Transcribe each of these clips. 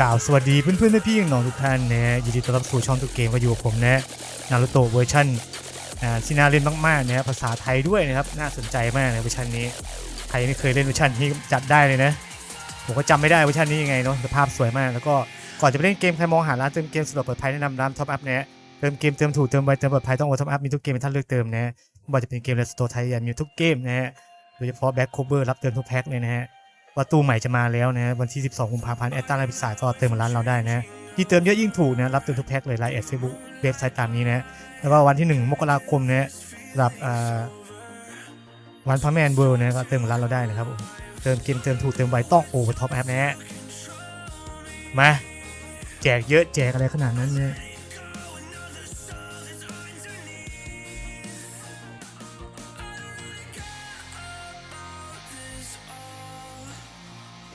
กล่าวสวัสดีเพื่อนๆพี่ๆน้องๆทุกท่านนะฮะยินดีต้อนรับสู่ช่องตุกเกมก็อยู่กับผมนะนารูโตะเวอร์ชันอ่าที่น่าเล่นมากๆนะภาษาไทยด้วยนะครับน่าสนใจมากเลยเวอร์ชันนี้ใครไม่เคยเล่นเวอร์ชันนี้จัดได้เลยนะผมก็จำไม่ได้เวอร์ชันนี้ยังไงเนาะแต่ภาพสวยมาก แล้วก็ก่อนจะไปเล่นเกมใครมองหาร้านเติมเกมสะดวกปลอดภัยแนะนำร้านท็อปอัพนะเติมเกมเติมถูกเติมไวเติมปลอดภัยต้องโอท็อปอัพมีทุกเกมให้ท่านเลือกเติมนะไม่ว่าจะเป็นเกมเลสโตไทยมีทุกเกมนะฮะโดยเฉพาะแบ็คโคเวอร์รับเติมทุกแพ็คเลยนะฮะ ประตูใหม่จะมาแล้วนะวันที่ 12กุมภาพันธ์แอตตาลาพิสาก็เติมมาร้านเราได้นะที่เติมเยอะยิ่งถูกนะรับเติมทุกแพ็คเลยไลน์แอดเฟซบุ๊กเว็บไซต์ตามนี้นะแล้วก็วันที่ 1 มกราคมนะรับอ่าวันพระแมนเวิลด์นะก็เติมมาร้านเราได้นะครับผมเติมเกมเติมถูกเติมไวต้องโอเวอร์ท็อปแอปนะฮะมาแจกเยอะแจกอะไรขนาดนั้นเนี่ย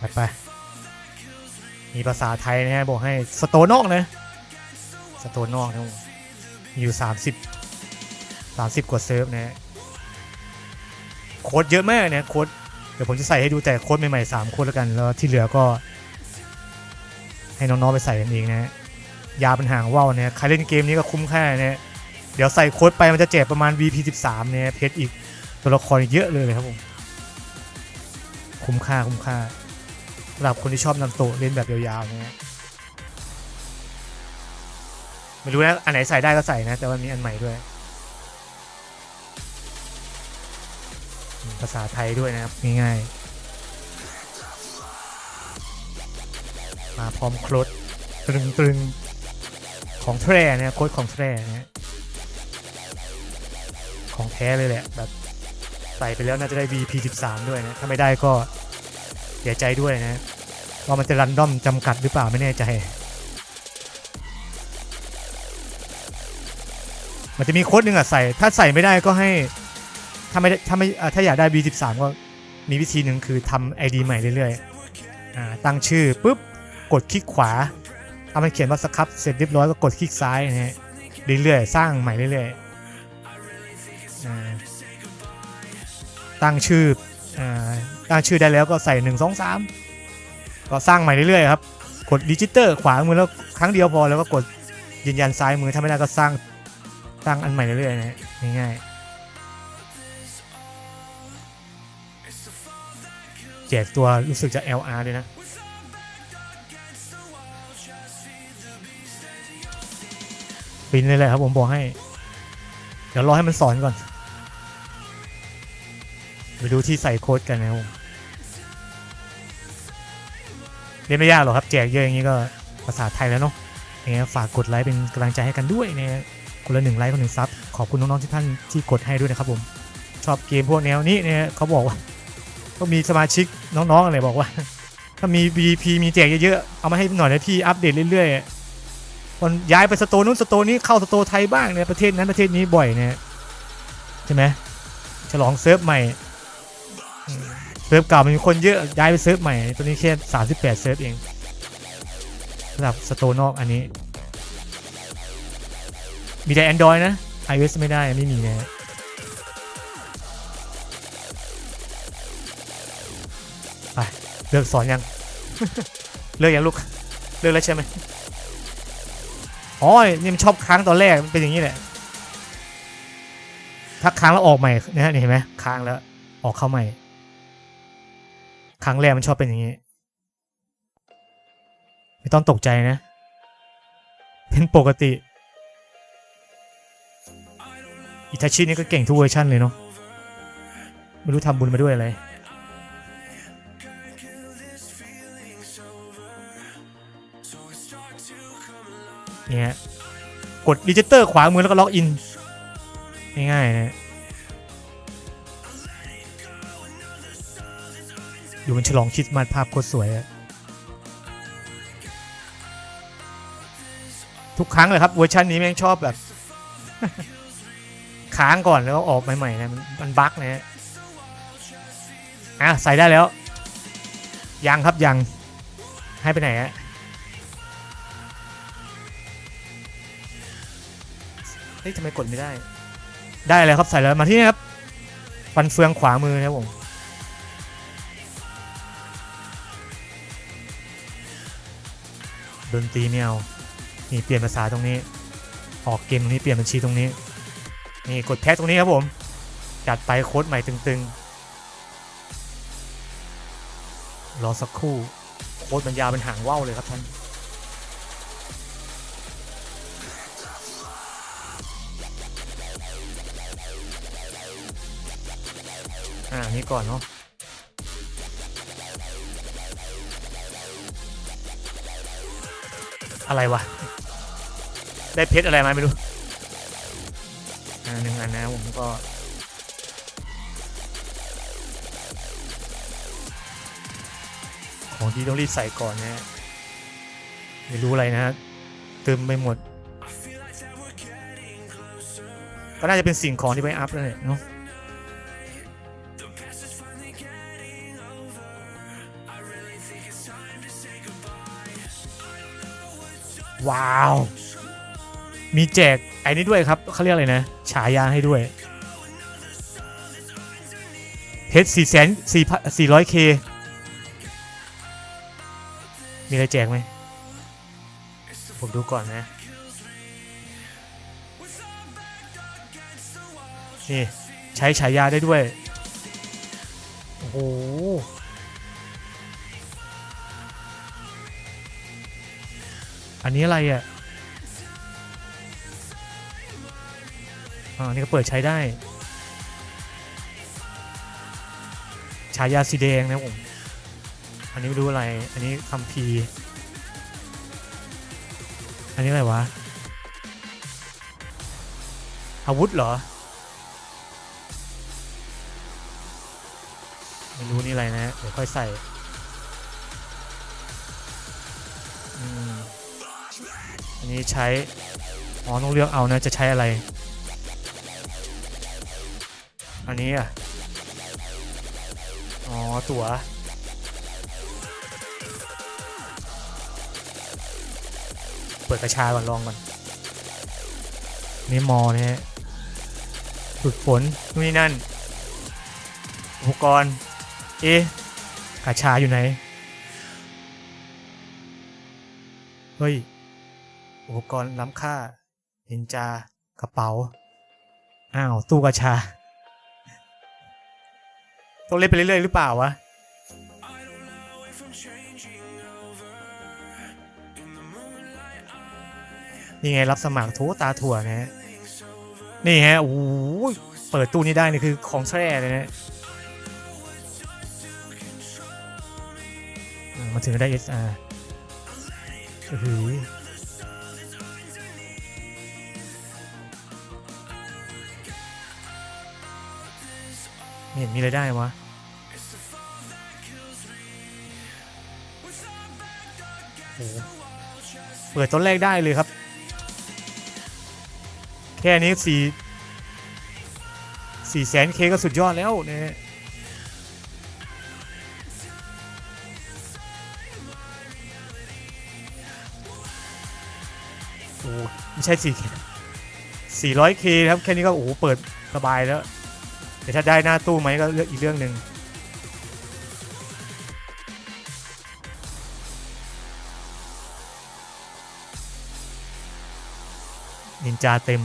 ไปไปมีภาษาไทยนะฮะบอกให้สโตนอกนะสโตนอกนะอยู่ 30 30 กว่าเซิร์ฟนะโค้ดเยอะมากนะโค้ดเดี๋ยวผมจะใส่ให้ดูแต่โค้ดใหม่ๆ3โค้ดแล้วกัน แล้วที่เหลือก็ ให้น้องๆไปใส่กันเองนะฮะยาเป็นหางว่าวนะฮะใครเล่นเกมนี้ก็คุ้มค่านะเดี๋ยวใส่โค้ดไปมันจะแจกประมาณ VP13 เนี่ยเพชรอีกตัวละครเยอะเลยครับผม คุ้มค่าคุ้มค่า สำหรับคนที่ชอบนำโตเล่นแบบยาวๆนะฮะไม่รู้นะอันไหนใส่ได้ก็ใส่นะ แต่ว่ามีอันใหม่ด้วย ภาษาไทยด้วยนะครับ ง่ายๆ มาพร้อมโครดตรึงตรึงของแท้นะโค้ดของแท้นะฮะของแท้เลยแหละ แบบใส่ไปแล้วน่าจะได้ VP13 ด้วยนะ ถ้าไม่ได้ก็เสียใจด้วยนะ ว่ามันจะรันดอมจำกัดหรือเปล่าไม่แน่ใจ มันจะมีโค้ดหนึ่งอะใส่ ถ้าใส่ไม่ได้ก็ให้ ถ้าไม่ถ้าไม่ถ้าอยากได้ B13 ก็มีวิธีหนึ่งคือทำ ID ใหม่เรื่อยๆตั้งชื่อปุ๊บ กดคลิกขวาถ้ามันเขียนว่าสครับเสร็จเรียบร้อยก็กดคลิกซ้ายนะฮะเรื่อยๆสร้างใหม่เรื่อยๆตั้งชื่ออตั้งชื่อได้แล้วก็ใส่ 1 2 3 ก็สร้างใหม่เรื่อยๆครับกดดิจิเตอร์ขวามือแล้วครั้งเดียวพอแล้วก็กดยืนยันซ้ายมือถ้าไม่ได้ก็สร้างสร้างอันใหม่เรื่อยๆนะง่ายๆแจกตัวรู้สึกจะ LR ด้วยนะฟินเลยแหละครับผมบอกให้ เดี๋ยวรอให้มันสอนก่อน ไปดูที่ใส่โค้ดกันนะครับ ล่นไม่ยากหรอกครับแจกเยอะอย่างนี้ก็ภาษาไทยแล้วเนาะยังไงฝากกดไลค์เป็นกำลังใจให้กันด้วยเนะคนละหนึ่งไลค์คนหนึ่งซับขอบคุณน้องๆที่ท่านที่กดให้ด้วยนะครับผมชอบเกมพวกแนวนี้เนี่ยเขาบอกว่าก็มีสมาชิกน้องๆอะไรบอกว่า ถ้ามี VP มีแจกเยอะๆเอามาให้หน่อยนะพี่อัปเดตเรื่อยๆคนย้ายไปสโตนนู้นสโตนนี้เข้าสโตไทยบ้างเนี่ยประเทศนั้นประเทศนี้บ่อยเนี่ยใช่ไหมฉลองเซิร์ฟใหม่ เซิร์ฟเก่ามันมีคนเยอะย้ายไปเซิร์ฟใหม่ตัวนี้แค่38เซิร์ฟเองสำหรับสโตนอกอันนี้ มีแต่ Android นะ iOS ไม่ได้ไม่มีนะไปเลิกสอนยัง เลิกยังลูก เลิกแล้วใช่ไหมอ๋อนี่มันชอบค้างตอนแรกมันเป็นอย่างนี้แหละถ้าค้างแล้วออกใหม่นะฮะนี่เห็นไหมค้างแล้วออกเข้าใหม่ ครั้งแรกมันชอบเป็นอย่างนี้ ไม่ต้องตกใจนะ เป็นปกติ อิทาชินี่ก็เก่งทุกเวอร์ชันเลยเนาะไม่รู้ทำบุญมาด้วยอะไรเนี่ยกดดิจิเตอร์ขวามือแล้วก็ล็อกอิน ง่ายๆนะ อยู่มันฉลองคริดมาสภาพโคตรสวยอะทุกครั้งเลยครับเวอร์ชันนี้แม่งชอบแบบ ค้างก่อนแล้วออกใหม่ๆนะมันมันบั๊กนะฮะอะใส่ได้แล้ว ยังครับยัง ให้ไปไหนฮะเฮ้ยทำไมกดไม่ได้ ได้แล้วครับใส่แล้วมาที่นี่ครับฟันเฟืองขวามือนะครับผม ดนตรีไม่เอานี่เปลี่ยนภาษาตรงนี้ ออกเกมตรงนี้เปลี่ยนบัญชีตรงนี้ นี่กดแพ็กตรงนี้ครับผม จัดไปโค้ดใหม่ตึงๆ รอสักครู่ โค้ดมันยาวเป็นหางว่าวเลยครับท่านอ่านี่ก่อนเนาะ อะไรวะ ได้เพชรอะไรมาไม่รู้อ่าหนึ่งอันนะผมก็ของที่ต้องรีบใส่ก่อนนะไม่รู้อะไรนะเติมไปหมด ก็น่าจะเป็นสิ่งของที่ไปอัพแล้วเนี่ยเนาะ ว้าว มีแจกไอ้นี้ด้วยครับเขาเรียกอะไรนะ ฉายาให้ด้วยเพชรสี่แสนสี่สี่ร้อยเคมีอะไรแจกไหม ผมดูก่อนนะ นี่ ใช้ฉายาได้ด้วย โอ้โห อันนี้อะไรอะอ่านี่ก็เปิดใช้ได้ ฉายาสีแดงนะผม อันนี้ไม่รู้อะไร อันนี้คัมภีอันนี้อะไรวะ อาวุธเหรอ ไม่รู้นี่อะไรนะ เดี๋ยวค่อยใส่ นี้ใช้ อ๋อ ต้องเลือกเอานะ จะใช้อะไร อันนี้อะ อ๋อ ตั๋วเปิดกระชาก่อนลองก่อนนี่มอเนะฮะฝึกฝนนู่นนี่นั่น อุปกรณ์ เอ๊ะกระชาอยู่ไหน เฮ้ย อุปกรณ์ล้ำค่านินจากระเป๋า อ้าว ตู้กระชา ต้องเล่นไปเรื่อยๆหรือเปล่าวะ นี่ไงรับสมัครโถตาถั่วนะฮะ นี่ฮะ โอ้โหเปิดตู้นี้ได้นี่คือของแท้เลยนะอ่ามาถึงได้ SR โอ้ ไม่เห็นมีอะไรได้วะโอ้เปิดต้นแรกได้เลยครับ แค่นี้สี่สี่แสนเคก็สุดยอดแล้วเนะฮะโอ้ไม่ใช่สี่สี่ร้อยเคครับ แค่นี้ก็โอ้โหเปิดสบายแล้ว แต่ถ้าได้หน้าตู้ไหมก็เรื่องอีกเรื่องหนึ่งนินจาเต็ม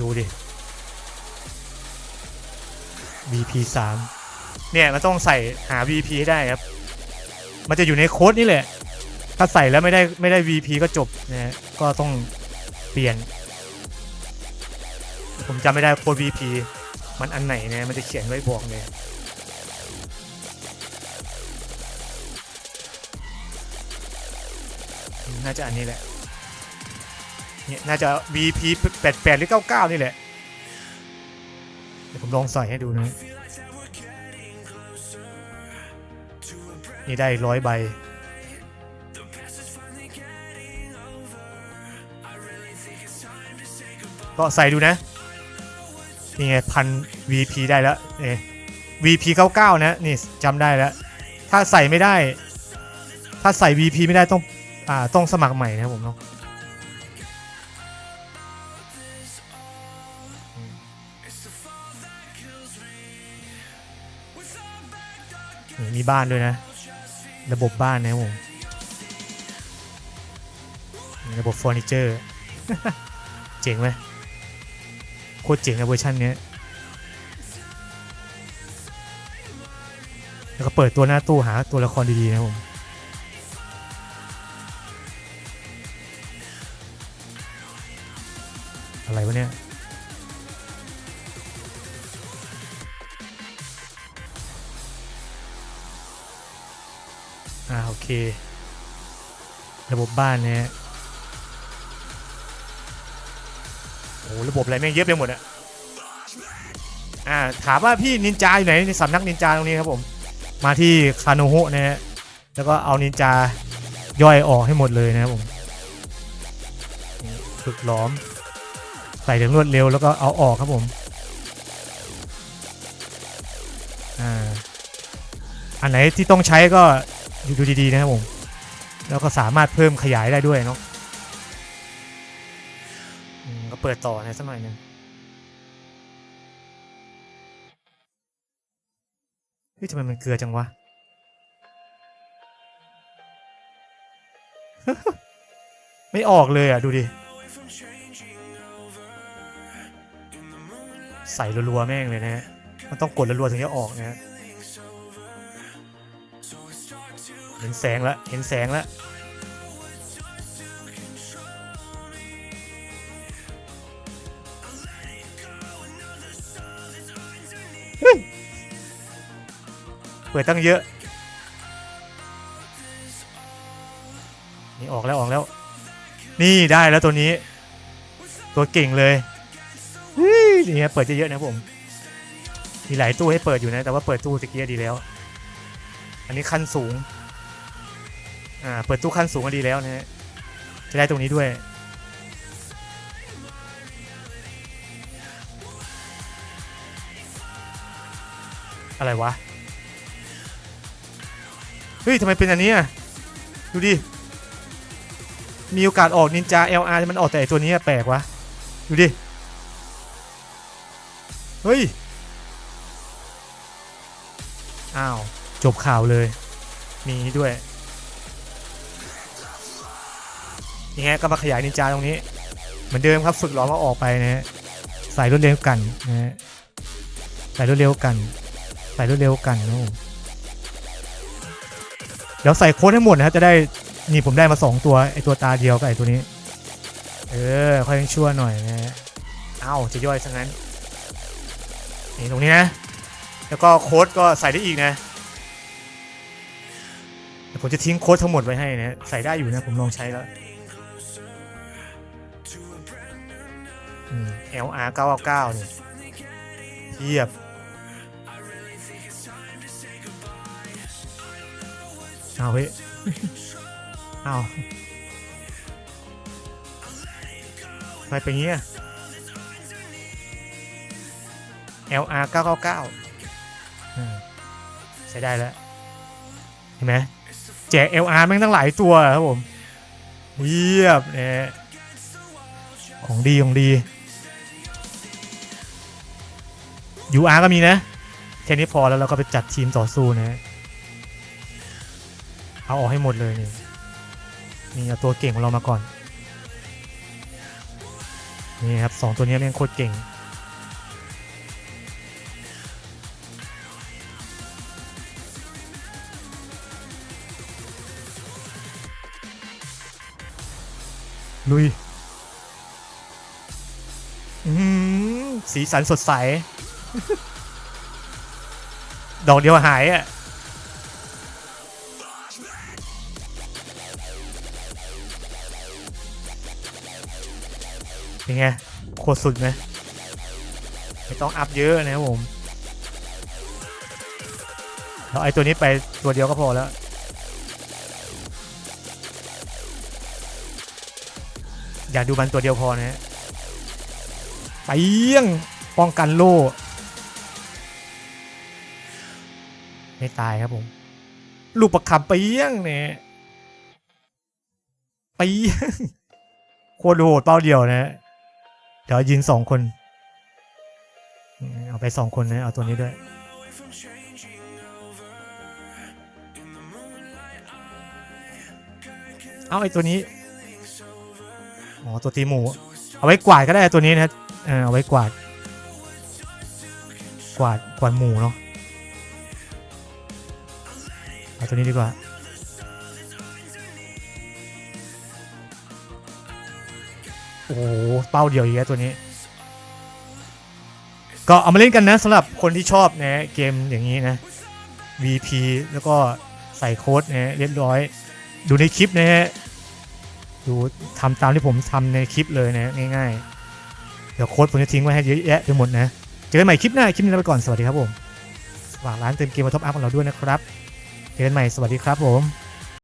ดูดิ VP 3เนี่ยมันต้องใส่หา VP ให้ได้ครับ มันจะอยู่ในโค้ดนี่แหละ ถ้าใส่แล้วไม่ได้ไม่ได้ VP ก็จบนะฮะก็ต้องเปลี่ยน ผมจำไม่ได้โค้ด VP มันอันไหนเนี่ยมันจะเขียนไว้บอกเลยน่าจะอันนี้แหละเนี่ยน่าจะ VP 88 หรือ 99 นี่แหละเดี๋ยวผมลองใส่ให้ดูนะ นี่ได้ร้อยใบก็ใส่ดูนะ นี่ไงพัน VP ได้แล้วเอ VP 99 นะนี่จำได้แล้ว ถ้าใส่ไม่ได้ ถ้าใส่ VP ไม่ได้ต้องอ่าต้องสมัครใหม่นะครับผมเนาะมีบ้านด้วยนะ ระบบบ้านนะครับผมระบบเฟอร์นิเจอร์ เจ๋งไหม โคตรเจ๋งอะเวอร์ชันเนี้ยแล้วก็เปิดตัวหน้าตู้หาตัวละครดี ๆ นะผมอะไรวะเนี่ยอ่าโอเค ระบบบ้านเนี่ย ระบบอะไรแม่งเยอะไปหมดอะอ่าถามว่าพี่นินจาอยู่ไหนในสำนักนินจาตรงนี้ครับผม มาที่คาโนโฮะนะฮะแล้วก็เอานินจาย่อยออกให้หมดเลยนะครับผมฝึกล้อม ใส่ถึงรวดเร็วแล้วก็เอาออกครับผมอ่าอันไหนที่ต้องใช้ก็ดูดีๆนะครับผม แล้วก็สามารถเพิ่มขยายได้ด้วยเนาะ เปิดต่อนะสักหน่อยหนึงเฮ้ยทำไมมันเกลือจังวะ ไม่ออกเลยอะ ดูดิ ใส่รัวๆแม่งเลยนะฮะ มันต้องกดรัวๆถึงจะออกนะฮะ เห็นแสงแล้ว เห็นแสงแล้ว ปิดตั้งเยอะ นี่ออกแล้วออกแล้ว นี่ได้แล้วตัวนี้ ตัวเก่งเลยนี่เปิดเยอะๆนะผม มีหลายตู้ให้เปิดอยู่นะ แต่ว่าเปิดตู้ตะเกียดีแล้ว อันนี้ขั้นสูง อ่า เปิดตู้ขั้นสูงก็ดีแล้วนะฮะ จะได้ตรงนี้ด้วยอะไรวะ เฮ้ยทำไมเป็นอันนี้อะดูดิ มีโอกาสออกนินจา LR มันออกแต่ตัวนี้แปลกวะ ดูดิ เฮ้ย อ้าว จบข่าวเลย มีด้วยนี่ฮะก็มาขยายนินจาตรงนี้ เหมือนเดิมครับฝึกล้อมาออกไปนะฮะใส่รวดเร็วกันนะฮะใส่รวดเร็วกัน ใส่รวดเร็วกันนะผม เดี๋ยวใส่โค้ดให้หมดนะฮะจะได้นี่ผมได้มาสองตัวไอตัวตาเดียวกับไอตัวนี้ เออค่อยชั่วหน่อยนะเอ้าจะย่อยซะงั้นนี่ตรงนี้นะ แล้วก็โค้ดก็ใส่ได้อีกนะผมจะทิ้งโค้ดทั้งหมดไว้ให้นะใส่ได้อยู่นะผมลองใช้แล้วอืม LR 999นี่เทียบ เอาเฮ้ยเอาทำไมเป็นงี้อะ LR 999ใช้ได้แล้ว เห็นไหมแจก LR แม่งตั้งหลายตัวครับผมเยียบเนี่ยของดี ของดี UR ก็มีนะ แค่นี้พอแล้วเราก็ไปจัดทีมต่อสู้นะ เอาออกให้หมดเลยนี่นี่เอาตัวเก่งของเรามาก่อน นี่ครับสองตัวนี้แม่งโคตรเก่ง ลุยอืมสีสันสดใส ดอกเดียวหายอะ เป็นไงโคตรสุดไหมไม่ต้องอัพเยอะนะครับผมเราไอตัวนี้ไปตัวเดียวก็พอแล้ว อยากดูมันตัวเดียวพอนะฮะไปเยี่ยงป้องกันโล่ ไม่ตายครับผม ลูกประคำไปเยี่ยงเนี่ยไปเยี่ยงโคตรโหดเป้าเดียวนะฮะ เดี๋ยวยิงสองคน เอาไปสองคนนะเอาตัวนี้ด้วย เอาไอ้ตัวนี้ อ๋อ ตัวตีหมู เอาไว้กวาดก็ได้ตัวนี้นะเออเอาไว้กวาด กวาดกวาดหมูเนาะ เอาตัวนี้ดีกว่า โอ้โหเป้าเดียวอีกแล้วตัวนี้ ก็เอามาเล่นกันนะสำหรับคนที่ชอบนะเกมอย่างนี้นะ VP แล้วก็ใส่โค้ดนะเรียบร้อย ดูในคลิปนะฮะดูทำตามที่ผมทำในคลิปเลยนะง่ายๆ เดี๋ยวโค้ดผมจะทิ้งไว้ให้เยอะแยะไปหมดนะ เจอกันใหม่คลิปหน้า คลิปนี้ลาไปก่อน สวัสดีครับผมฝากร้านเต็มเกมมาท็อปอัพของเราด้วยนะครับ เจอกันใหม่ สวัสดีครับผม